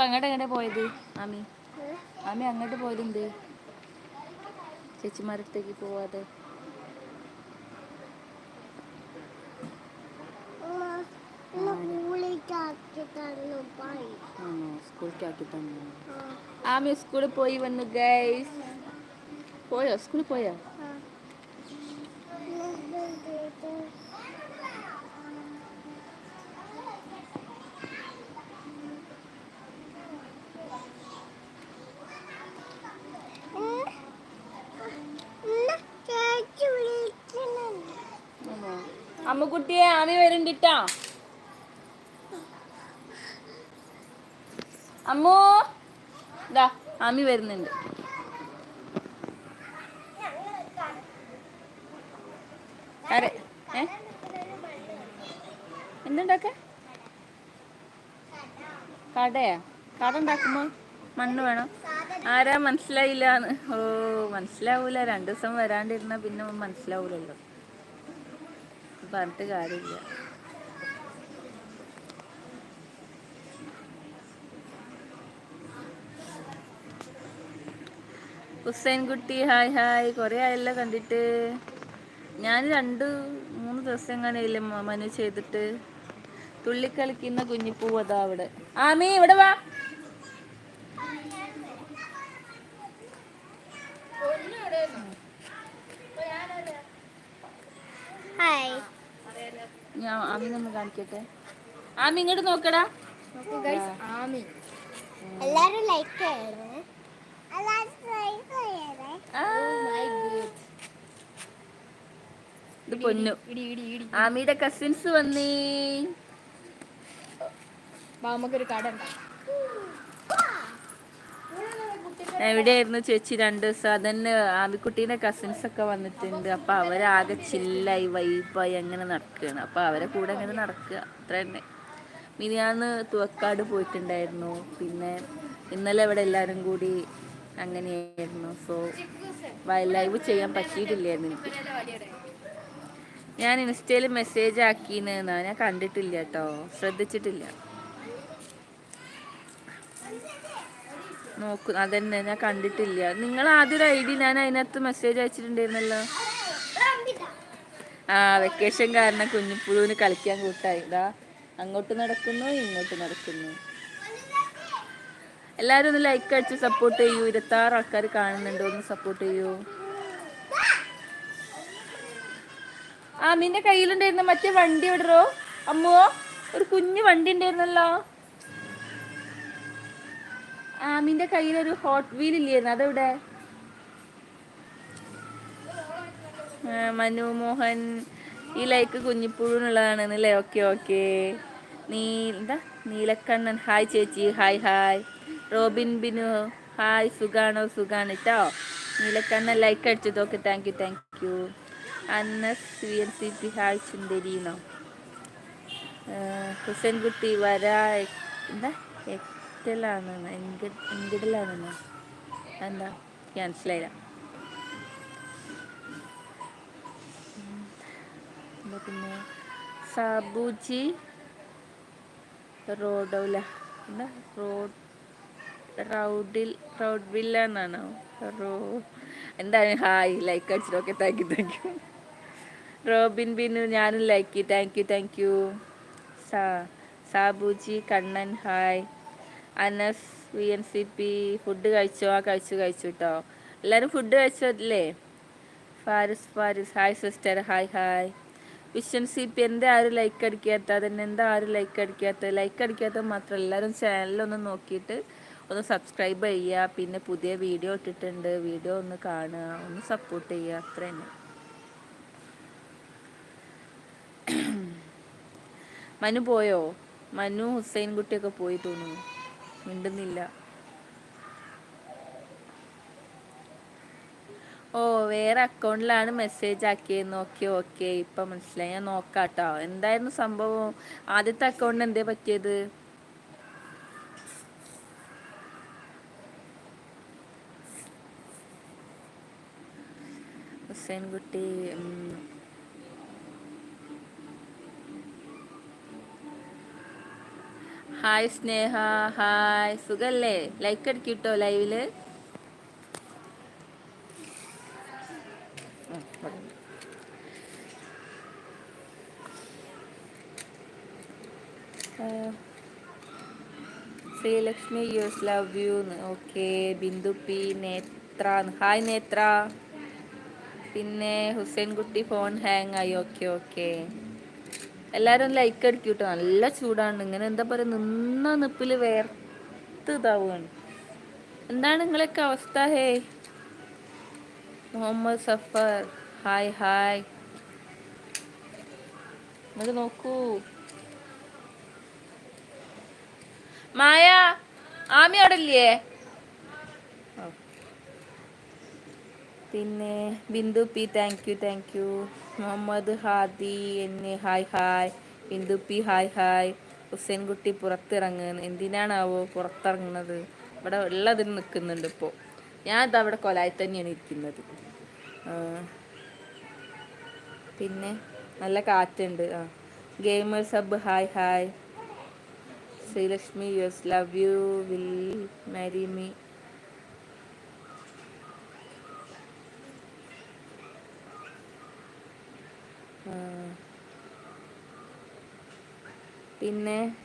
ഇപ്പൊ അങ്ങോട്ട് എങ്ങനെ പോയത്? ആമി. ആമി അങ്ങോട്ട് പോയതെന്ത്? ചേച്ചിമാരടുത്തേക്ക് പോവാതെ. സ്കൂളിലേക്ക് തന്നു ആമി സ്കൂളിൽ പോയി വന്നു ഗൈസ് പോയോ? സ്കൂളിൽ പോയോ ആ ഇന്ന് ഇത് ഇന്ന് ഇന്ന് ചേച്ചി വിളിക്കുന്നുണ്ട് ആണോ അമ്മുക്കുട്ടിയെ ആമി വരുന്നുണ്ടിട്ടാ അമ്മു ആമി വരുന്നുണ്ട്. ആരെ? ഏ? എന്തുണ്ടാക്ക കടയാ? കട ഉണ്ടാക്കുമ്പോ മണ്ണ് വേണം. ആരാ മനസ്സിലായില്ല ഓ മനസ്സിലാവൂല. രണ്ടു ദിവസം വരാണ്ടിരുന്ന പിന്നെ മനസ്സിലാവൂലല്ലോ. പറഞ്ഞിട്ട് കാര്യമില്ല. ഹുസൈൻ കുട്ടി ഹായ് ഹായ്. കുറേ ആയല്ലോ കണ്ടിട്ട്. ഞാൻ രണ്ട് മൂന്ന് ദിവസം എങ്ങനെയല്ലേ മനു ചെയ്തിട്ട്. തുള്ളിക്കളിക്കുന്ന കുഞ്ഞിപ്പൂ അതാ അവിടെ. ആമി ഇവിടെ വാ. ഞാൻ ആമി ഒന്ന് കാണിക്കട്ടെ. ആമി ഇങ്ങോട്ട് നോക്കടാ. എല്ലാരും ലൈക്ക് ചെയ്യണേ. ഇത് പൊന്നു. ആമിയുടെ കസിൻസ് വന്നേ. നമുക്കൊരു കട എവിടെയായിരുന്നു ചേച്ചി രണ്ട് ദിവസം. അതന്നെ ആമിക്കുട്ടീന്റെ കസിൻസ് ഒക്കെ വന്നിട്ടുണ്ട്. അപ്പൊ അവരാകെ ചില്ലായി വൈബായി അങ്ങനെ നടക്കുകയാണ് അപ്പൊ അവരെ കൂടെ അങ്ങനെ നടക്കുക. അത്ര തന്നെ. മിനിയാന്ന് തുവക്കാട് പോയിട്ടുണ്ടായിരുന്നു. പിന്നെ ഇന്നലെ ഇവിടെ എല്ലാരും കൂടി അങ്ങനെയായിരുന്നു. സോ വൈൽഡ് ലൈവ് ചെയ്യാൻ പറ്റിയിട്ടില്ലായിരുന്നു എനിക്ക്. ഞാൻ ഇൻസ്റ്റയിൽ മെസ്സേജ് ആക്കിയെന്നാ ഞാൻ കണ്ടിട്ടില്ല കേട്ടോ. ശ്രദ്ധിച്ചിട്ടില്ല. നോക്കു അതന്നെ ഞാൻ കണ്ടിട്ടില്ല. നിങ്ങൾ ആദ്യം ഐ ഡി ഞാൻ അതിനകത്ത് മെസ്സേജ് അയച്ചിട്ടുണ്ടായിരുന്നല്ലോ? ആ വെക്കേഷൻ കാരണം കുഞ്ഞിപ്പുഴുവിന് കളിക്കാൻ കൂട്ടായി. ഇതാ അങ്ങോട്ട് നടക്കുന്നു ഇങ്ങോട്ട് നടക്കുന്നു. എല്ലാവരും ഒന്ന് ലൈക്ക് അടിച്ച് സപ്പോർട്ട് ചെയ്യൂ. ഇരുപത്താറ് ആൾക്കാർ കാണുന്നുണ്ടോ. ഒന്ന് സപ്പോർട്ട് ചെയ്യൂ. ആ നിന്റെ കയ്യിലുണ്ടായിരുന്ന മറ്റേ വണ്ടി വിടറോ അമ്മോ ഒരു കുഞ്ഞു വണ്ടി ഉണ്ടായിരുന്നല്ലോ. ആമിന്റെ കയ്യിലൊരു ഹോട്ട് വീൽ ഇല്ലായിരുന്നു. അതെവിടെ? ആ, മനു മോഹൻ ഈ ലൈക്ക് കുഞ്ഞിപ്പുഴുന്നുള്ളതാണെന്നല്ലേ ഓക്കെ ഓക്കെ നീ എന്താ? നീലക്കണ്ണൻ. ഹായ് ചേച്ചി. Hi hi Robin Binu hi സുഖാണോ? സുഖാണ് കേട്ടോ നീലക്കണ്ണ ലൈക്ക് അടിച്ചത്. Okay thank you thank you Annas സ്വീർത്തി hi സുന്ദരീനോ ഹുസൻകുട്ടി വരാ എന്താ? എക്കലാണെന്ന് എങ്കിടലാണെന്ന് എന്താ? ക്യാൻസലായില്ല പിന്നെ? സാബുജി റോഡൗല. എന്താ? റോഡ് റൗഡിൽ റൗഡ് വില്ല എന്നാണോ റോ എന്താണ് ഹായ് ലൈക്ക് അടിച്ചിട്ട് okay thank you thank you Robin Binu ഞാനും like thank you thank you സാ Sabuji Kannan hi Anas V N C P food കഴിച്ചോ? ആ കഴിച്ചു കഴിച്ചു കേട്ടോ എല്ലാവരും food കഴിച്ചല്ലേ Faris Faris hi sister hi hi vision C P എന്താ ആരും ലൈക്ക് അടിക്കാത്ത? അതിന് എന്താ ആരും ലൈക്ക് അടിക്കാത്ത? ലൈക്ക് അടിക്കാത്ത മാത്രം എല്ലാവരും ചാനലൊന്ന് നോക്കിയിട്ട് ഒന്ന് സബ്സ്ക്രൈബ് ചെയ്യുക പിന്നെ പുതിയ വീഡിയോ ഇട്ടിട്ടുണ്ട്. വീഡിയോ ഒന്ന് കാണുക ഒന്ന് സപ്പോർട്ട് ചെയ്യുക അത്ര തന്നെ മനു പോയോ? മനു ഹുസൈൻ കുട്ടിയൊക്കെ പോയി തോന്നുന്നു. മിണ്ടുന്നില്ല. ഓ വേറെ അക്കൗണ്ടിലാണ് മെസ്സേജ് ആക്കിയെന്ന് ഓക്കെ ഓക്കെ ഇപ്പം മനസ്സിലായി. ഞാൻ നോക്കാട്ടോ. എന്തായിരുന്നു സംഭവം? ആദ്യത്തെ അക്കൗണ്ടിന് എന്തേ പറ്റിയത്? ഹുസൈൻകുട്ടി. ഹായ് സ്നേഹ ഹായ് സുഖല്ലേ ലൈക്ക് ലൈവിൽ ഇവിടെ ഉണ്ട്. ആ, Sreelakshmi U S love you okay Bindu P Nethra hi Nethra പിന്നെ ഹുസൈൻ ഹുസൈൻകുട്ടി ഫോൺ ഹാങ് ആയി. ഓക്കെ ഓക്കെ എല്ലാവരും ലൈക്ക് അടിക്കും കേട്ടോ നല്ല ചൂടാണ്. ഇങ്ങനെ എന്താ പറയുക നിന്ന നിപ്പിൽ വേർത്ത് ഇതാവുകയാണ് എന്താണ് നിങ്ങളൊക്കെ അവസ്ഥ? ഹേ. മുഹമ്മദ് സഫർ. ഹായ് ഹായ് എന്നിട്ട് നോക്കൂ. മായ ആമി അവിടെ ഇല്ലേ? പിന്നെ Bindu P thank you thank you Muhammad Hadi എന്നെ hi hi Bindu P hi hi Hussainkutty പുറത്തിറങ്ങുന്നു. എന്തിനാണാവോ പുറത്തിറങ്ങുന്നത്? ഇവിടെ ഉള്ളതിന് നിൽക്കുന്നുണ്ട് ഇപ്പോൾ ഞാൻ ഇതാ അവിടെ കൊലായി തന്നെയാണ് ഇരിക്കുന്നത്. പിന്നെ നല്ല കാറ്റുണ്ട്. ആ. Gamer sub hi hi Sreelakshmi U S love you will marry me പിന്നെ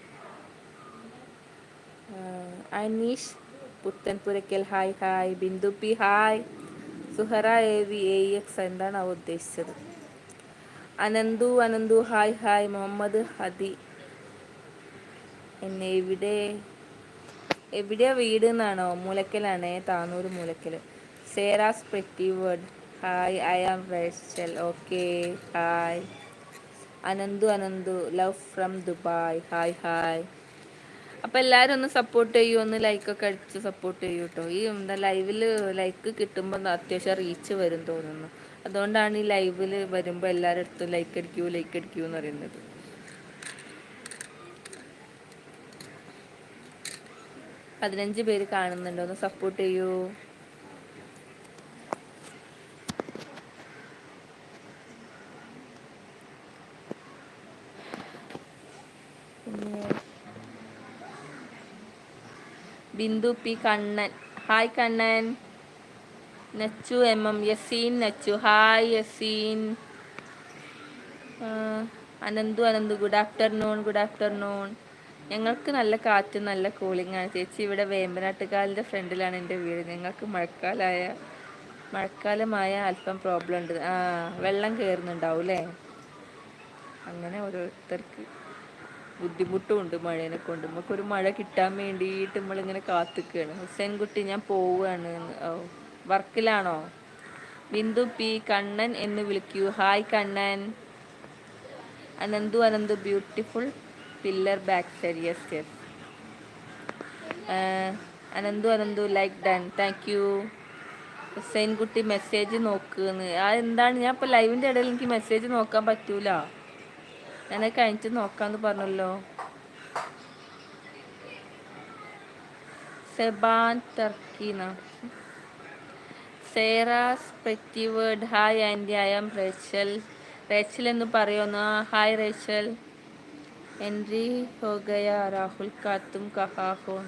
Aneesh Puthanpurakkal. Hi hi. Bindu P hi. Suhara A V A X. എന്താണ് അവ ഉദ്ദേശിച്ചത്? Ananthu Ananthu hi hi. Muhammad Hadi. എന്നെ എവിടെ? എവിടെയാ വീട് എന്നാണോ? മൂലക്കലാണേ. Tanur Moolakkal. സേറാസ് pretty word. Hi I am Rachel okay hi Ananthu Ananthu love from Dubai hi hi അപ്പോൾ എല്ലാവരും ഒന്ന് സപ്പോർട്ട് ചെയ്യൂ ഒന്ന് ലൈക്കൊക്കെ അടിച്ച് സപ്പോർട്ട് ചെയ്യൂ കേട്ടോ ഈ എന്താ ലൈവിൽ ലൈക്ക് കിട്ടുമ്പോൾ അത്യാവശ്യം റീച്ച് വരും തോന്നുന്നു. അതുകൊണ്ടാണ് ഈ ലൈവിൽ വരുമ്പോൾ എല്ലാവരുടെ അടുത്തും ലൈക്ക് അടിക്കൂ ലൈക്ക് അടിക്കൂ എന്ന് പറയുന്നത്. പതിനഞ്ച് പേര് കാണുന്നുണ്ടോ. ഒന്ന് സപ്പോർട്ട് ചെയ്യൂ. Bindu P Kannan. Hi Kannan. Nachu M M Yaseen Nachu. Hi Yaseen. Ananthu Ananthu. Good afternoon good afternoon. ഞങ്ങൾക്ക് നല്ല കാറ്റും നല്ല കൂളിംഗ് ആണ്. ചേച്ചി ഇവിടെ വേമ്പനാട്ടുകാലിന്റെ ഫ്രണ്ടിലാണ് എന്റെ വീട്. ഞങ്ങൾക്ക് മഴക്കാലമായ മഴക്കാലമായ അല്പം പ്രോബ്ലം ഉണ്ട്. ആ വെള്ളം കയറുന്നുണ്ടാവും അല്ലേ അങ്ങനെ ഓരോരുത്തർക്ക് ബുദ്ധിമുട്ടും ഉണ്ട് മഴേനെ കൊണ്ട്. നമുക്കൊരു മഴ കിട്ടാൻ വേണ്ടിയിട്ട് നമ്മളിങ്ങനെ കാത്തിക്കുകയാണ് ഹുസൈൻകുട്ടി ഞാൻ പോവുകയാണ്. വർക്കിലാണോ? ബിന്ദു പി കണ്ണൻ എന്ന് വിളിക്കൂ. Hi Kannan. Ananthu Ananthu beautiful pillar back side. Yes yes Ananthu Ananthu like done thank you Hussain Kutty message നോക്കുന്നു ആ എന്താണ്? ഞാൻ ഇപ്പോൾ ലൈവിന്റെ ഇടയിൽ എനിക്ക് മെസ്സേജ് നോക്കാൻ പറ്റൂല. ഞാനത് കഴിഞ്ഞിട്ട് നോക്കാമെന്ന് പറഞ്ഞല്ലോ. സെബാൻ ടർക്കീന petty word hi aunty I am Rachel. Rachel എന്ന് പറയുന്നു ഹായ് റേച്ചൽ. എൻട്രി ഹോഗയ രാഹുൽ കാത്തും കഹാഹോൺ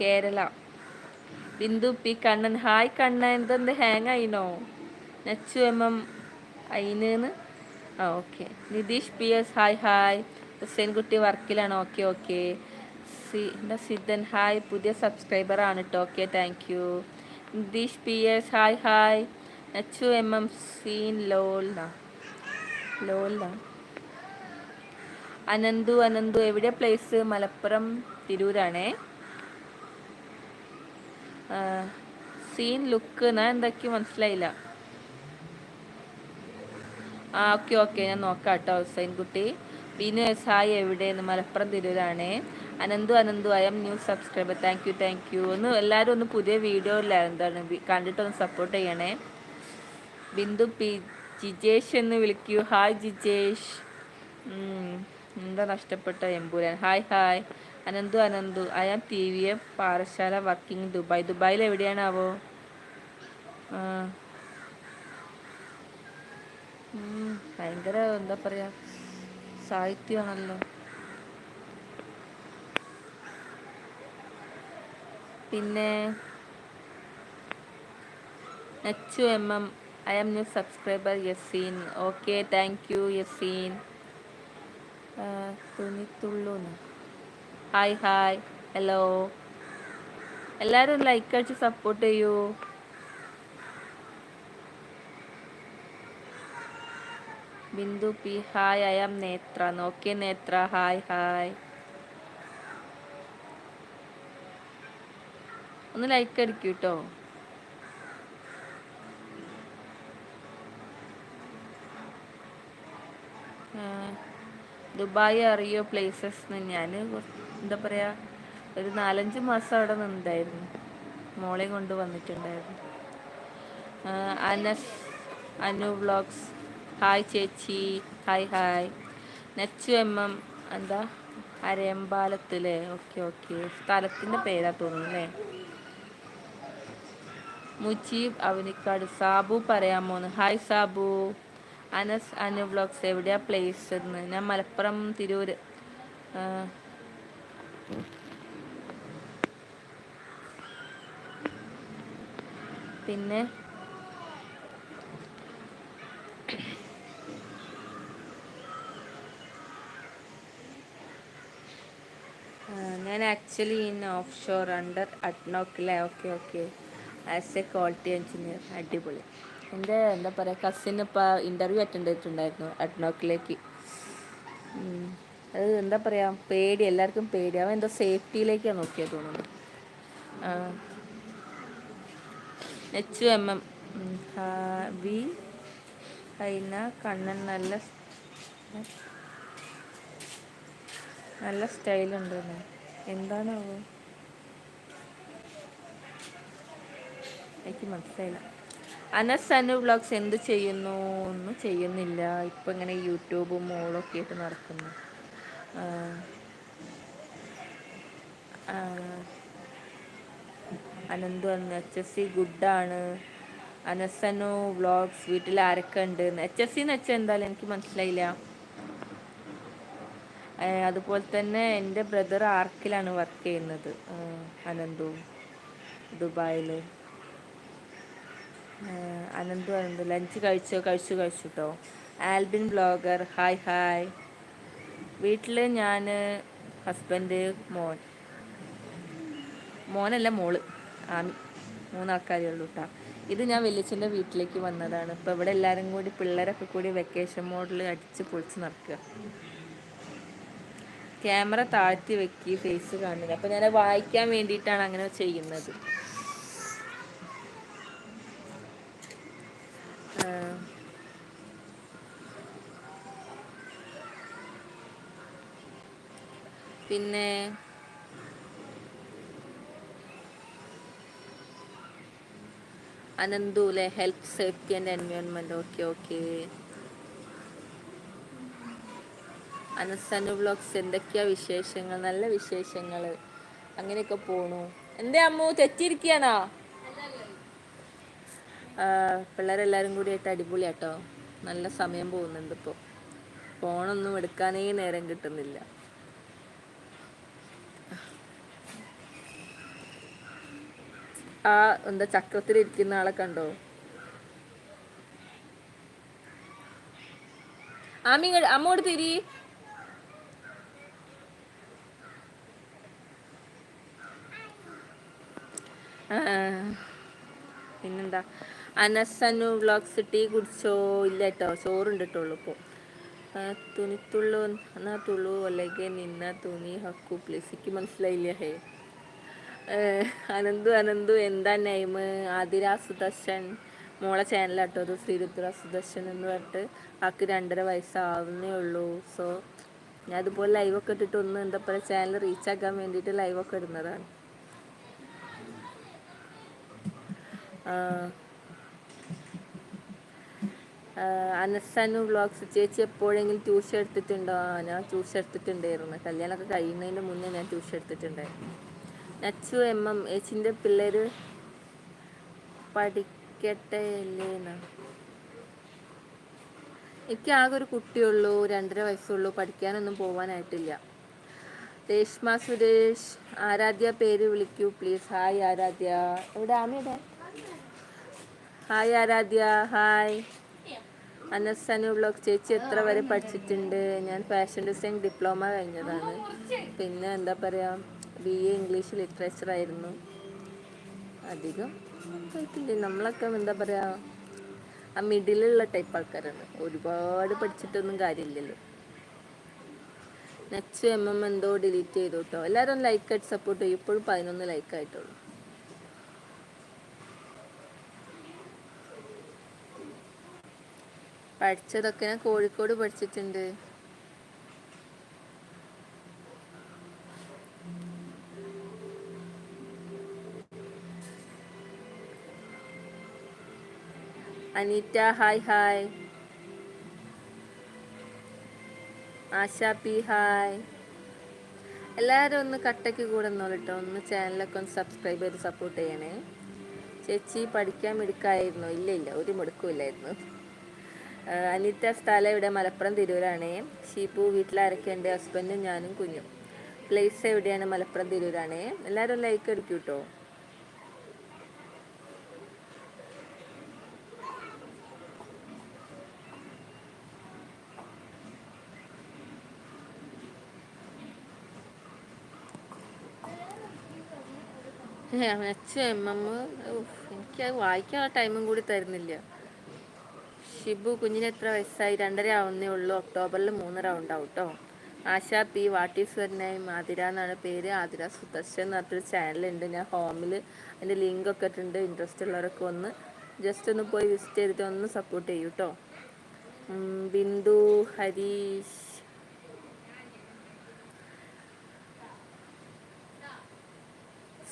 കേരള. ബിന്ദു പി കണ്ണൻ. ഹായ് കണ്ണൻ എന്തെന്ത് ഹാങ് ആയിനോ? നച്ചു എം എം അയിന് ആ okay. Nitheesh P S hi hi. Hussainkutty വർക്കിലാണ്. Okay okay. C എന്താ സിദ്ധൻ? ഹായ്. പുതിയ സബ്സ്ക്രൈബർ ആണ് കേട്ടോ okay thank you Nitheesh P S hi hi. Nachu M M scene ലോല ലോല അനന്തു അനന്തു. എവിടെ പ്ലേസ് മലപ്പുറം തിരൂരാണേ. സീൻ ലുക്ക് ഞാൻ എന്തൊക്കെ? മനസ്സിലായില്ല. ആ ഓക്കെ ഓക്കെ ഞാൻ നോക്കാം കേട്ടോ ഹുസൈൻകുട്ടി ബിനു എസ് ഹായ് എവിടെയെന്ന് Malappuram തിരൂരാണേ. Ananthu Ananthu I'm new subscriber. Thank you thank you. ഒന്ന് എല്ലാവരും ഒന്ന് പുതിയ വീഡിയോ എന്താണ്? കണ്ടിട്ടൊന്ന് സപ്പോർട്ട് ചെയ്യണേ. ബിന്ദു പി ജിജേഷ് എന്ന് വിളിക്കൂ. ഹായ് ജിജേഷ്. എന്താ നഷ്ടപ്പെട്ട Empuraan? Hi hi Ananthu Ananthu I am T V M Parassala working Dubai. ദുബായിൽ എവിടെയാണാവോ ആ ഭയങ്കര എന്താ പറയാ സാഹിത്യമാണല്ലോ. പിന്നെ H M M I am new subscriber Yaseen. Okay thank you Yaseen. തുണിത്തുള്ളു hi hi. Hello. എല്ലാവരും ലൈക്ക് അടിച്ച് സപ്പോർട്ട് ചെയ്യൂ. Bindu P hi I Nethra. Okay Nethra hi hi. ഒന്ന് ലൈക്ക് അടിക്കൂ കേട്ടോ ദുബായ് അറിയോ പ്ലേസസ് ഞാൻ എന്താ പറയുക ഒരു നാലഞ്ച് മാസം അവിടെ നിന്നുണ്ടായിരുന്നു മോളെ കൊണ്ട് വന്നിട്ടുണ്ടായിരുന്നു. അനസ് അനു വ്ളോഗ്സ് ഹായ് ചേച്ചി. Hi hi Nechu M M. എന്താ? അരയമ്പാലത്തിലെ. ഓക്കെ ഓക്കെ സ്ഥലത്തിന്റെ പേരാ തോന്നുന്നു അല്ലേ? മുജീബ് അവനിക്കാട് സാബു പറയാമോന്ന് ഹായ് സാബു. അനസ് അനു വ്ളോഗ്സ് എവിടെയാ പ്ലേസ് എന്ന് ഞാൻ മലപ്പുറം തിരൂര് പിന്നെ? ഞാൻ actually in off shore under അഡ്നോക്കിലെ okay okay as a quality engineer അടിപൊളി. എന്റെ എന്താ പറയുക കസിൻ ഇപ്പോൾ ഇന്റർവ്യൂ അറ്റൻഡ് ചെയ്തിട്ടുണ്ടായിരുന്നു അഡ്നോക്കിലേക്ക്. അത് എന്താ പറയുക പേടി എല്ലാവർക്കും പേടി. അവൻ എന്തോ സേഫ്റ്റിയിലേക്കാണ് നോക്കിയത് തോന്നുന്നു. എച്ച് എം എം വി കൈന കണ്ണൻ നല്ല നല്ല സ്റ്റൈലുണ്ട് എന്താണാവോ? എനിക്ക് മനസ്സിലായില്ല. അനസ് അനു വ്ളോഗ്സ് എന്ത് ചെയ്യുന്നു? ഒന്നും ചെയ്യുന്നില്ല. ഇപ്പം ഇങ്ങനെ യൂട്യൂബും മോളൊക്കെ ആയിട്ട് നടക്കുന്നു. അനന്തു അന്ന് എച്ച് എസ് സി ഗുഡാണ്. അനസനു വ്ളോഗ്സ് വീട്ടിൽ ആരൊക്കെ ഉണ്ട്? എച്ച് എസ് സി എന്ന് വെച്ചാൽ എന്തായാലും എനിക്ക് മനസ്സിലായില്ല. അതുപോലെ തന്നെ എന്റെ ബ്രദർ ആർക്കിലാണ് വർക്ക് ചെയ്യുന്നത് അനന്തു ദുബായിൽ അനന്തു അനന്തു ലഞ്ച് കഴിച്ചോ? കഴിച്ചു കഴിച്ചു കേട്ടോ ആൽബിൻ ബ്ലോഗർ ഹായ് ഹായ്. വീട്ടിൽ ഞാൻ ഹസ്ബൻഡ് മോൻ. മോനല്ല മോൾ. ആമി. മൂന്നാൾക്കാരേ ഉള്ളൂ കേട്ടോ ഇത് ഞാൻ വലിയച്ഛന്റെ വീട്ടിലേക്ക് വന്നതാണ്. ഇപ്പോൾ ഇവിടെ എല്ലാവരും കൂടി പിള്ളേരൊക്കെ കൂടി വെക്കേഷൻ മോഡിൽ അടിച്ച് പൊളിച്ച് നടക്കുക. ക്യാമറ താഴ്ത്തി വെക്കി ഫേസ് കാണുന്നില്ല. അപ്പോൾ ഞാൻ വായിക്കാൻ വേണ്ടിയിട്ടാണ് അങ്ങനെ ചെയ്യുന്നത്. പിന്നെ അനന്തു അല്ലേ health safety and environment okay okay അനസനു vlogs എന്തൊക്കെയാ വിശേഷങ്ങൾ? നല്ല വിശേഷങ്ങൾ അങ്ങനെയൊക്കെ പോണു. എന്തേ അമ്മു തെറ്റിയിരിക്കുകയാണോ പിള്ളേരെല്ലാവരും കൂടി ആയിട്ട് അടിപൊളിയാട്ടോ. നല്ല സമയം പോകുന്നുണ്ട് ഇപ്പോൾ ഫോണൊന്നും എടുക്കാനേ നേരം കിട്ടുന്നില്ല. ആ എന്താ ചക്രത്തിൽ ഇരിക്കുന്ന ആളെ കണ്ടോ? ആമി അമ്മോട് തിരി. പിന്നെന്താ? അനസനു വ്ളോഗ്സ് ടീ കുടിച്ചോ? ഇല്ല കേട്ടോ ചോറുണ്ട് കേട്ടോളൂ ഇപ്പോൾ തുണിത്തുള്ളു എന്നാ തുള്ളു? അല്ലെങ്കിൽ നിന്ന തുണി ഹക്കു. പ്ലീസ് മനസ്സിലായില്ല. ഹേ. അനന്തു അനന്തു എന്താ നെയിം ആതിര സുദർശൻ. മോളെ ചാനലാട്ടോ അത് ശ്രീരുദ്ര സുദർശൻ എന്ന് പറഞ്ഞിട്ട് ആക്ക് രണ്ടര വയസ്സാവുന്നേ ഉള്ളൂ. സോ ഞാൻ അതുപോലെ ലൈവൊക്കെ ഇട്ടിട്ട് ഒന്ന് എന്താ പറയുക ചാനൽ റീച്ചാക്കാൻ വേണ്ടിയിട്ട് ലൈവൊക്കെ ഇടുന്നതാണ്. അനസനു വ്ളോഗ്സ് ചേച്ചി എപ്പോഴെങ്കിലും ട്യൂഷൻ എടുത്തിട്ടുണ്ടോ? ആ ഞാൻ ട്യൂഷൻ എടുത്തിട്ടുണ്ടായിരുന്നു. കല്യാണമൊക്കെ കഴിയുന്നതിന് മുന്നേ ഞാൻ ട്യൂഷൻ എടുത്തിട്ടുണ്ടായിരുന്നു. നച്ചു എം എം ഏച്ചിന്റെ പിള്ളേർ പഠിക്കട്ടെ അല്ലേന്നാ എനിക്ക് ആകെ ഒരു കുട്ടിയുള്ളൂ രണ്ടര വയസ്സുള്ളൂ. പഠിക്കാനൊന്നും പോവാനായിട്ടില്ല. രേഷ്മ സുരേഷ് ആരാധ്യ പേര് വിളിക്കൂ പ്ലീസ് ഹായ് ആരാധ്യ. എവിടെ? ആമയുടെ? ഹായ് ആരാധ്യ ഹായ് അനസ്സനു ബ്ലോഗ് ചേച്ചി എത്ര വരെ പഠിച്ചിട്ടുണ്ട്? ഞാൻ ഫാഷൻ ഡിസൈൻ ഡിപ്ലോമ കഴിഞ്ഞതാണ്. പിന്നെ എന്താ പറയുക ബി എ ഇംഗ്ലീഷ് ലിറ്ററേച്ചർ ആയിരുന്നു. അധികം നമ്മളൊക്കെ എന്താ പറയുക ആ മിഡിലുള്ള ടൈപ്പ് ആൾക്കാരാണ്. ഒരുപാട് പഠിച്ചിട്ടൊന്നും കാര്യമില്ലല്ലോ. നെക്സ്റ്റ് എം എം എന്തോ ഡിലീറ്റ് ചെയ്തു കേട്ടോ എല്ലാവരും ലൈക്ക് ആയിട്ട് സപ്പോർട്ട് ചെയ്യും. ഇപ്പോഴും പതിനൊന്ന് ലൈക്ക് ആയിട്ടുള്ളൂ. പഠിച്ചതൊക്കെ ഞാൻ കോഴിക്കോട് പഠിച്ചിട്ടുണ്ട്. Aneeta hi hi. Asha P hi. എല്ലാവരും ഒന്ന് കട്ടയ്ക്ക് കൂടെ നിന്നോളൂ കേട്ടോ ഒന്ന് ചാനലൊക്കെ ഒന്ന് സബ്സ്ക്രൈബ് ചെയ്ത് സപ്പോർട്ട് ചെയ്യണേ. ചേച്ചി പഠിക്കാൻ മിടുക്കായിരുന്നു. ഇല്ല ഇല്ല. ഒരു മിടുക്കുമില്ലായിരുന്നു. അനിറ്റ സ്ഥലം ഇവിടെ മലപ്പുറം തിരൂരാണ്. ഷീപ്പു വീട്ടിലാരൊക്കെ എന്റെ ഹസ്ബൻഡും ഞാനും കുഞ്ഞും. പ്ലേസ് എവിടെയാണ് മലപ്പുറം തിരൂരാണ്? എല്ലാവരും ലൈക്ക് അടിക്കൂ കേട്ടോ അച്ഛൻ എം എം എനിക്കത് വായിക്കാനുള്ള ടൈമും കൂടി തരുന്നില്ല. ഷിബു കുഞ്ഞിന് എത്ര വയസ്സായി? രണ്ടര ആവുന്നേ ഉള്ളൂ. ഒക്ടോബറിൽ മൂന്ന് റൗണ്ട് കേട്ടോ Asha P what is your name Athira എന്നാണ് പേര്. ആതിര സുദർശൻ എന്ന് പറഞ്ഞൊരു ചാനലുണ്ട് ഞാൻ ഹോമിൽ അതിന്റെ ലിങ്ക് ഒക്കെ ഇട്ടിട്ടുണ്ട്. ഇൻട്രസ്റ്റ് ഉള്ളവരൊക്കെ ഒന്ന് ജസ്റ്റ് ഒന്ന് പോയി വിസിറ്റ് ചെയ്തിട്ട് ഒന്ന് സപ്പോർട്ട് ചെയ്യൂ കേട്ടോ ബിന്ദു ഹരീഷ്.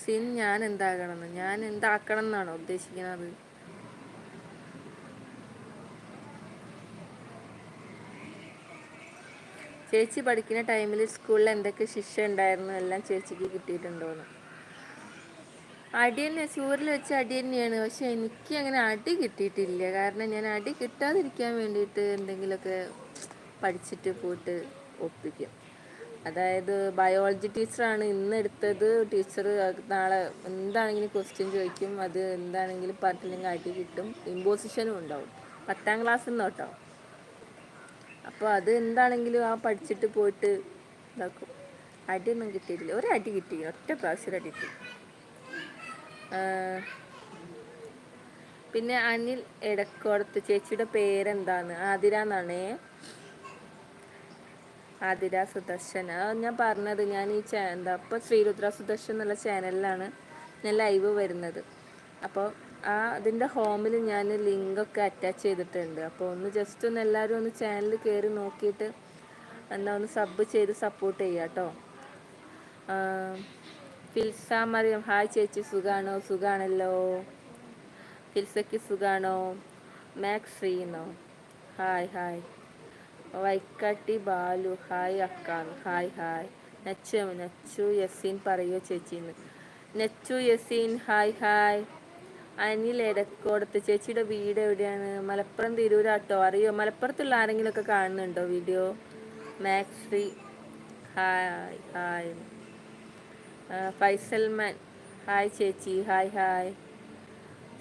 സിൻ ഞാൻ എന്താകണമെന്ന് ഞാൻ എന്താക്കണം എന്നാണോ ഉദ്ദേശിക്കുന്നത്? ചേച്ചി പഠിക്കുന്ന ടൈമിൽ സ്കൂളിൽ എന്തൊക്കെ ശിക്ഷ ഉണ്ടായിരുന്നു എല്ലാം ചേച്ചിക്ക് കിട്ടിയിട്ടുണ്ടോന്ന്. അടി തന്നെ ചൂരിൽ വെച്ച് അടി തന്നെയാണ്. പക്ഷെ എനിക്ക് അങ്ങനെ അടി കിട്ടിയിട്ടില്ല. കാരണം ഞാൻ അടി കിട്ടാതിരിക്കാൻ വേണ്ടിയിട്ട് എന്തെങ്കിലുമൊക്കെ പഠിച്ചിട്ട് പോയിട്ട് ഒപ്പിക്കും. അതായത് ബയോളജി ടീച്ചറാണ് ഇന്ന് എടുത്തത്. ടീച്ചർ നാളെ എന്താണെങ്കിലും ക്വസ്റ്റ്യൻ ചോദിക്കും. അത് എന്താണെങ്കിലും പറഞ്ഞില്ലെങ്കിൽ അടി കിട്ടും. ഇമ്പോസിഷനും ഉണ്ടാവും. പത്താം ക്ലാസ്സിൽ നിന്ന് കേട്ടോ അപ്പോൾ അത് എന്താണെങ്കിലും ആ പഠിച്ചിട്ട് പോയിട്ട് ഇതാക്കും. അടിയൊന്നും കിട്ടിയിട്ടില്ല. ഒരടി കിട്ടി. ഒറ്റ പ്രാവശ്യം അടി കിട്ടി. പിന്നെ അനിൽ എടക്കോടത്ത് ചേച്ചിയുടെ പേരെന്താണ്? ആതിര എന്നാണേ. ആതിര സുദർശൻ. അത് ഞാൻ പറഞ്ഞത് ഞാൻ ഈ ചാ എന്താ ഇപ്പം ശ്രീരുദ്ര സുദർശൻ എന്നുള്ള ചാനലിലാണ് ഞാൻ ലൈവ് വരുന്നത്. അപ്പോൾ ആ അതിന്റെ ഹോമിൽ ഞാൻ ലിങ്കൊക്കെ അറ്റാച്ച് ചെയ്തിട്ടുണ്ട്. അപ്പോൾ ഒന്ന് ജസ്റ്റ് ഒന്ന് എല്ലാവരും ഒന്ന് ചാനൽ കയറി നോക്കിയിട്ട് എന്നാൽ ഒന്ന് സബ് ചെയ്ത് സപ്പോർട്ട് ചെയ്യുക കേട്ടോ ഫിൽസ മറിയം ഹായ് ചേച്ചി സുഖാണോ? സുഖാണല്ലോ? ഫിൽസയ്ക്ക് സുഖാണോ? മാക്സ് ഫ്രീന്നോ ഹായ് ഹായ്. വൈക്കാട്ടി ബാലു ഹായ് അക്കാന്ന് ഹായ് ഹായ്. നച്ചു നച്ചു യസീൻ പറയോ ചേച്ചിന്ന്? Nachu Yaseen hi hi. Anil Edakkodath ചേച്ചിയുടെ വീട് എവിടെയാണ്? മലപ്പുറം തിരൂരാട്ടോ. അറിയോ? മലപ്പുറത്തുള്ള ആരെങ്കിലും ഒക്കെ കാണുന്നുണ്ടോ video Max free hi hi. Faisal Faisalman. Hi ചേച്ചി. Hi hi.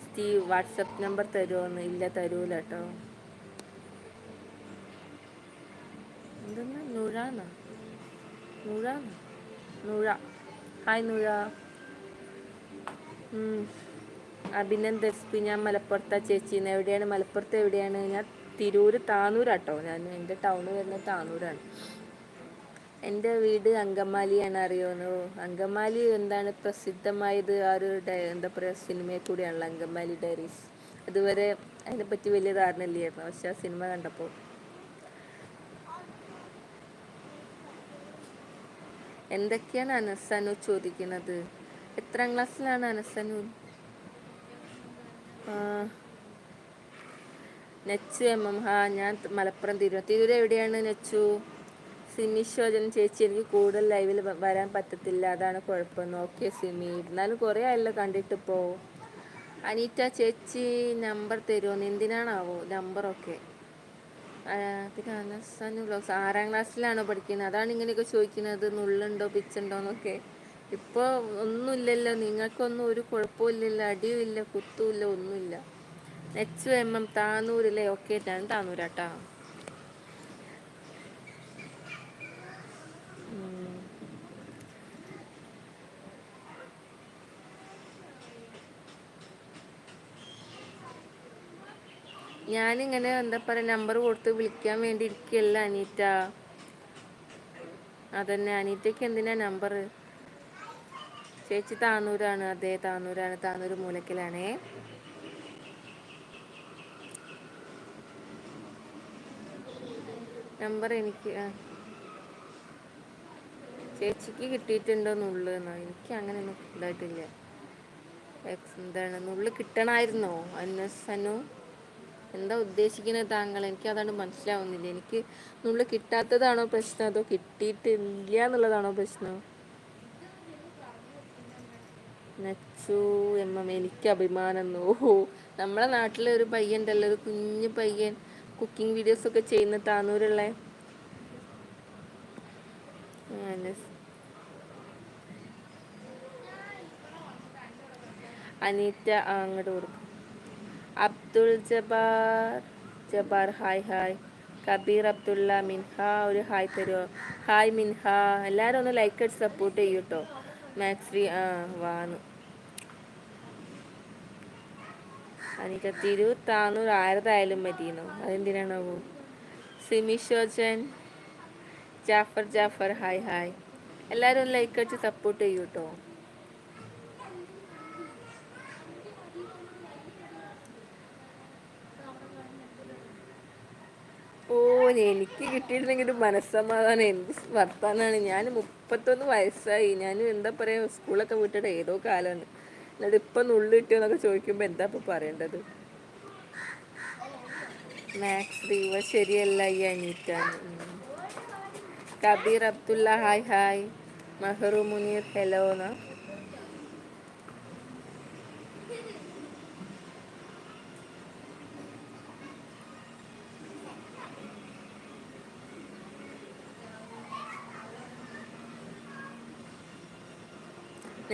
Steve WhatsApp number തരുമോന്ന് ഇല്ല തരൂല കേട്ടോ എന്തെന്നാ നുഴ. ഹായ് നുഴ. ഉം. അഭിനന്ദ് എസ് പി ഞാൻ മലപ്പുറത്താ ചേച്ചി എവിടെയാണ്? മലപ്പുറത്ത് എവിടെയാണ്? ഞാൻ തിരൂര് താനൂരാട്ടോ. ഞാൻ എന്റെ ടൗൺ വരുന്നത് താനൂരാണ്. എന്റെ വീട് അങ്കമാലിയാണ് അറിയുന്നു? അങ്കമാലി എന്താണ് പ്രസിദ്ധമായത്? ആ ഒരു എന്താ പറയുക സിനിമയെ കൂടിയാണല്ലോ അങ്കമാലി ഡയറീസ്. അതുവരെ അതിനെപ്പറ്റി വലിയ ധാരണ ഇല്ലായിരുന്നു. പക്ഷെ ആ സിനിമ കണ്ടപ്പോൾ എന്തൊക്കെയാണ് അനസനു ചോദിക്കുന്നത് എത്രാം ക്ലാസ്സിലാണ് അനസനു? നെച്ചു എം എം ഹാ ഞാൻ മലപ്പുറം തിരൂർ തിരൂർ എവിടെയാണ് നെച്ചു? സിമി ശോജൻ ചേച്ചി എനിക്ക് കൂടുതൽ ലൈവിൽ വരാൻ പറ്റത്തില്ല. അതാണ് കുഴപ്പം. ഓക്കെ സിമി. എന്നാലും കുറേ ആയല്ലോ കണ്ടിട്ടിപ്പോ അനീറ്റ ചേച്ചി നമ്പർ തരുമോ എന്തിനാണാവോ നമ്പറൊക്കെ പിന്നെ അനസാനു ആറാം ക്ലാസ്സിലാണോ പഠിക്കുന്നത് അതാണ് ഇങ്ങനെയൊക്കെ ചോദിക്കുന്നത് നുള്ളുണ്ടോ പിച്ചുണ്ടോ എന്നൊക്കെ. ഇപ്പോൾ ഒന്നുമില്ലല്ലോ. നിങ്ങൾക്കൊന്നും ഒരു കുഴപ്പമില്ലല്ലോ അടിയുമില്ല കുത്തുമില്ല ഒന്നുമില്ല. എച്ച് എം എം താനൂരിലെ ഓക്കെ. ഞാൻ താനൂരാട്ടാ. ഞാനിങ്ങനെ എന്താ പറയാ നമ്പർ കൊടുത്ത് വിളിക്കാൻ വേണ്ടി ഇരിക്കുകയല്ല അനീറ്റ. അതന്നെ അനീറ്റയ്ക്ക് എന്തിനാ നമ്പർ ചേച്ചി താന്നൂരാണ് അതെ താന്നൂരാണ് താന്നൂർ മൂലക്കിലാണേ. നമ്പർ എനിക്ക് ചേച്ചിക്ക് കിട്ടിയിട്ടുണ്ടോ നുള്ളു എന്നോ എനിക്ക് അങ്ങനെയൊന്നും ഇതായിട്ടില്ല. എന്താണ് നുള്ളു കിട്ടണമായിരുന്നോ അന്വസനു എന്താ ഉദ്ദേശിക്കുന്നത് താങ്കൾ? എനിക്ക് അതാണ് മനസ്സിലാവുന്നില്ല. എനിക്ക് നുള്ളു കിട്ടാത്തതാണോ പ്രശ്നം? അതോ കിട്ടിയിട്ടില്ല എന്നുള്ളതാണോ പ്രശ്നം? നച്ചു എമ്മ എനിക്ക് അഭിമാനം ഓഹോ. നമ്മളെ നാട്ടിലെ ഒരു പയ്യൻ ഉണ്ടല്ലോ ഒരു കുഞ്ഞു പയ്യൻ. കുക്കിംഗ് വീഡിയോസ് ഒക്കെ ചെയ്യുന്ന താന്നൂരുള്ള അനീറ്റ അങ്ങോട്ട് കൊടുക്കും. Abdul Jabbar Jabbar hi hi. Kabir Abdulla Minha ഒരു ഹായ് തരുമോ ഹായ് മിൻഹ. എല്ലാവരും ഒന്ന് ലൈക്ക് അടിച്ച് സപ്പോർട്ട് ചെയ്യൂട്ടോ മാക്സ് ആ വാന്ന് അനിക തിരു താന്നൂർ മതിയെന്നോ? അതെന്തിനാണാവോ? സിമിഷോജൻ ജാഫർ ജാഫർ ഹായ് ഹായ്. എല്ലാവരും ലൈക്ക് അടിച്ച് സപ്പോർട്ട് ചെയ്യൂ കേട്ടോ ഓ എനിക്ക് കിട്ടിയിരുന്നെങ്കിൽ ഒരു മനസ്സമാധാനം. എന്ത് വർത്താനാണ്? ഞാൻ മുപ്പത്തൊന്ന് വയസ്സായി. ഞാൻ എന്താ പറയാ സ്കൂളൊക്കെ വിട്ടിട്ട് ഏതോ കാലമാണ് എന്നിട്ട് നുള്ളു കിട്ടിയോന്നൊക്കെ ചോദിക്കുമ്പോൾ എന്താ ഇപ്പം പറയേണ്ടത്? മാക്സ് ദീവ ശരിയല്ല ഈ അനീറ്റാണ് ഉം. Kabeer Abdulla hi hi. Mehru Muneer hello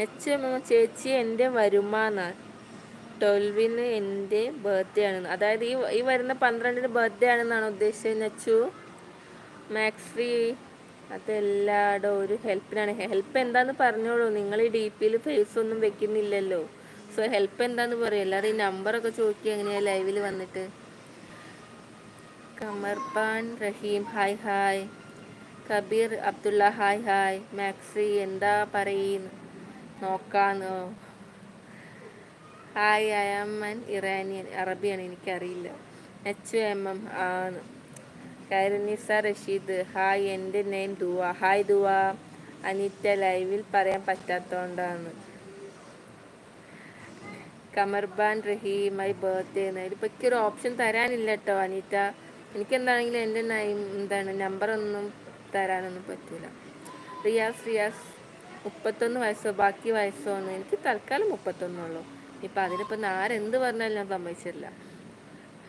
എന്നാ നെച്ച് ചേച്ചി എന്റെ വരുമാന. ട്വൽവിന് എന്റെ ബർത്ത്ഡേ ആണ് അതായത് ഈ ഈ വരുന്ന പന്ത്രണ്ടിന് ബർത്ത്ഡേ ആണെന്നാണ് ഉദ്ദേശിച്ചത് നെച്ചു? മാക്സ് ഫ്രീ അതെല്ലാടോ ഒരു ഹെൽപ്പിനാണ്. ഹെൽപ്പ് എന്താന്ന് പറഞ്ഞോളൂ. നിങ്ങൾ ഈ ഡി പിയിൽ ഫേസ് ഒന്നും വെക്കുന്നില്ലല്ലോ. സോ ഹെൽപ്പ് എന്താന്ന് പറയും. അല്ലാതെ ഈ നമ്പറൊക്കെ ചോദിക്കുക എങ്ങനെയാ ലൈവിൽ വന്നിട്ട്. കമർപാൻ Raheem hi hi Kabeer Abdulla hi hi maxi എന്താ പറയുന്നു? നോക്കാന്നോ? Hi I am an Iranian അറബിയാണ് എനിക്കറിയില്ല. എച്ച് എം എം ആണ്. കരുനിസ റഷീദ് ഹായ് എന്റെ നെയിം ദുവ. ഹായ് ദുവ. അനിറ്റ ലൈവിൽ പറയാൻ പറ്റാത്തതുകൊണ്ടാണ് കമർബാൻ റഹീം മൈ ബർത്ത്ഡേ എന്ന്. ഇതിപ്പോൾ എനിക്കൊരു ഓപ്ഷൻ തരാനില്ല കേട്ടോ അനിറ്റ. എനിക്കെന്താണെങ്കിലും എന്റെ നൈം എന്താണ് നമ്പറൊന്നും തരാനൊന്നും പറ്റില്ല റിയാസ് റിയാസ്. മുപ്പത്തൊന്ന് വയസ്സോ ബാക്കി വയസ്സോ ഒന്നും. എനിക്ക് തൽക്കാലം മുപ്പത്തൊന്നുള്ളൂ ഇപ്പം അതിനിപ്പോൾ ആരെന്ത് പറഞ്ഞാലും ഞാൻ സമ്മതിച്ചില്ല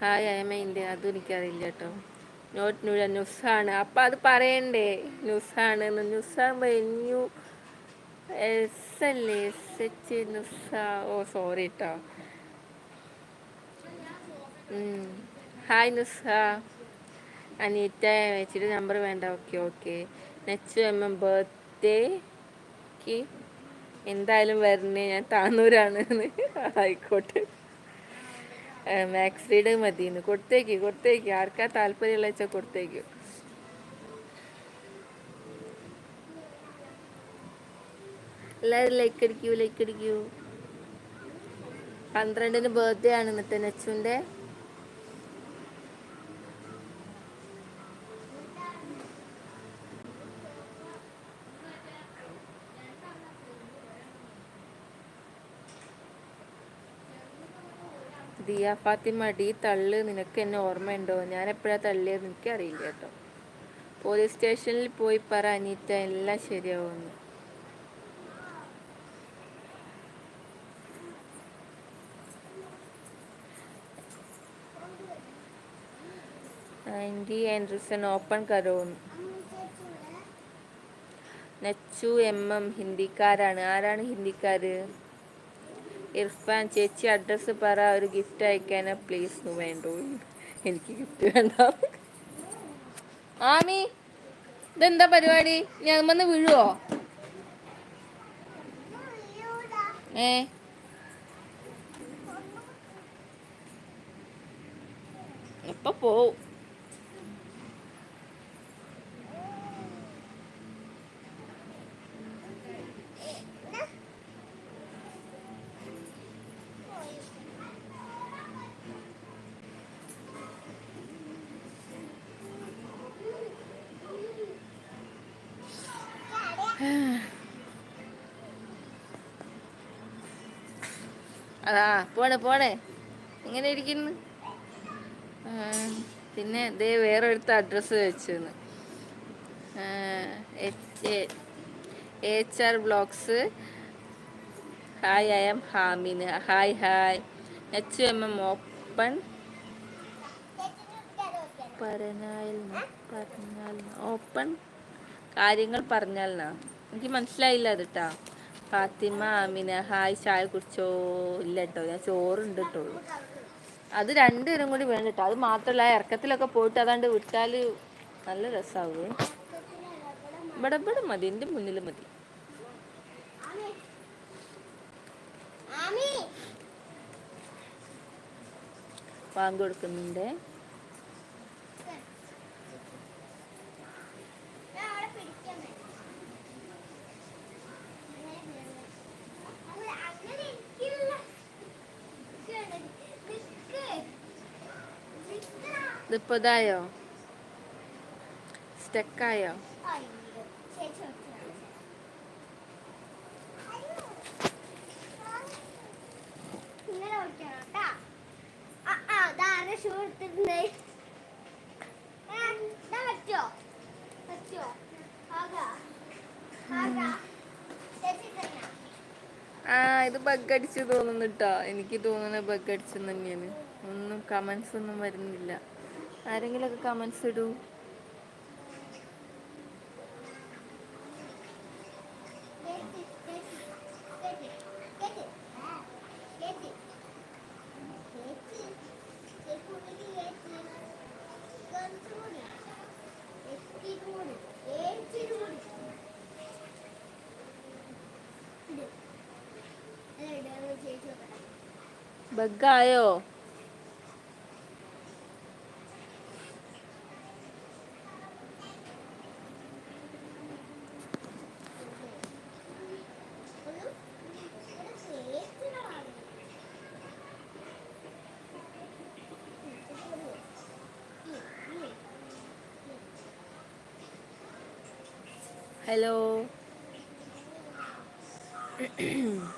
ഹായ് അയമ ഇന്ത്യ അതും എനിക്കറിയില്ല കേട്ടോ. നോട്ട് ന്യൂഡ ന്യൂസാണ് അപ്പം അത് പറയണ്ടേ? ന്യൂസാണ് ന്യൂസാകുമ്പോൾ എന്യു എസ് അല്ലേ എസ് എച്ച് ന്യൂസാ ഓ സോറി കേട്ടോ ഹായ് നുസ അനീറ്റ വെച്ചിട്ട് നമ്പർ വേണ്ട. Okay okay next M M ബർത്ത്ഡേക്ക് എന്തായാലും വരണേ ഞാൻ താന്നൂരാണ് ആയിക്കോട്ടെ. മാക്സ് റീഡ് മതിയെന്ന്. കൊടുത്തേക്ക് കൊടുത്തേക്ക്. ആർക്കാ താല്പര്യമുള്ള വെച്ചാൽ കൊടുത്തേക്ക്. എല്ലാവരും ലൈക്ക് അടിക്കൂ ലൈക്ക് അടിക്കൂ. പന്ത്രണ്ടിന് ബർത്ത്ഡേ ആണ് ഇന്നത്തെ നെച്ചുന്റെ ദിയ ഫാത്തിമ ഡി തള്ള് നിനക്ക് എന്നെ ഓർമ്മയുണ്ടോ? ഞാൻ എപ്പോഴാണ് തള്ളിയത് എനിക്ക് അറിയില്ല കേട്ടോ. പോലീസ് സ്റ്റേഷനിൽ പോയി പറ അനീറ്റ. എല്ലാം ശരിയാവുമെന്ന്. ആന്റി ആൻഡ്രിസൺ ഓപ്പൺ കരോൺ. നച്ചു എം എം ഹിന്ദിക്കാരാണ്. ആരാണ് ഹിന്ദിക്കാര്? ഇർഫാൻ ചേച്ചി അഡ്രസ്സ് പറ ഒരു ഗിഫ്റ്റ് അയക്കാന. പ്ലീസ് വേണ്ടോ? എനിക്ക് ഗിഫ്റ്റ് വേണ്ട. ആമി ഇതെന്താ പരിപാടി? ഞാൻ വന്ന് വീഴുവോ? ഏ? എപ്പോ പോവും. അതാ പോണേ പോണേ. എങ്ങനെ ഇരിക്കുന്നു. പിന്നെ ദേ വേറെ എടുത്ത അഡ്രസ്സ് വെച്ചെന്ന് H R blocks hi I'm ഹാമിന് hi hi H M M open പറഞ്ഞാൽ പറഞ്ഞാൽ ഓപ്പൺ കാര്യങ്ങൾ പറഞ്ഞാൽ എനിക്ക് മനസ്സിലായില്ല അത് കേട്ടാ ഫാത്തിമ ആമിന ഹായ് ചായ കുടിച്ചോ? ഇല്ല കേട്ടോ ഞാൻ ചോറുണ്ട് കേട്ടോളൂ അത് രണ്ടുപേരും കൂടി വേണം കേട്ടോ അത് മാത്രമല്ല ഇറക്കത്തിലൊക്കെ പോയിട്ട് അതാണ്ട് വിട്ടാൽ നല്ല രസാവും. ഇവിടെ ഇവിടെ മതി എന്റെ മുന്നിൽ മതി. വാങ്ങി കൊടുക്കുന്നുണ്ട് ഞാൻ അവിടെ പിടിക്കാൻ വേണ്ടി. അങ്ങനെ അങ്ങനെ ഇരിക്കില്ല. നിക്ക്. നിക്ക്. ഇതിപ്പോ ഇതായോ സ്റ്റക്കായോ അയ്യോ, ചേച്ചി ഒറ്റ. അയ്യോ. ഇങ്ങനെ ഓടിക്കണം കേട്ടാ. ആ, ആ, ദാ ആരുടെ shoe എടുത്തിട്ടുണ്ട്. ഏ, ദാ പറ്റുവോ? പറ്റുവോ? ആകാ. ആകാ. ചേച്ചി തന്നെ. ആ ഇത് ബഗ് അടിച്ച് തോന്നുന്നു എനിക്ക് തോന്നുന്നത് ബഗ് അടിച്ചെന്ന് തന്നെയാണ് ഒന്നും കമൻസ് ഒന്നും വരുന്നില്ല ആരെങ്കിലും ഒക്കെ കമൻസ് ഇടൂ ചേച്ചി, ചേച്ചി, ചേച്ചി, ചേച്ചി. ആ, ചേച്ചി. ചേച്ചി. ചേച്ചി ഉള്ളിൽ ചേച്ചി. കുറച്ചുകൂടി. ഇത്തിരി കൂടി. ഏച്ചിരി കൂടി. ഇത്. ഇത് ഇടാതെ ചേച്ചി വെക്കണം. ബഗ്ഗായോ ഒരു ഒരു ചേച്ചികളാണ്. ഹലോ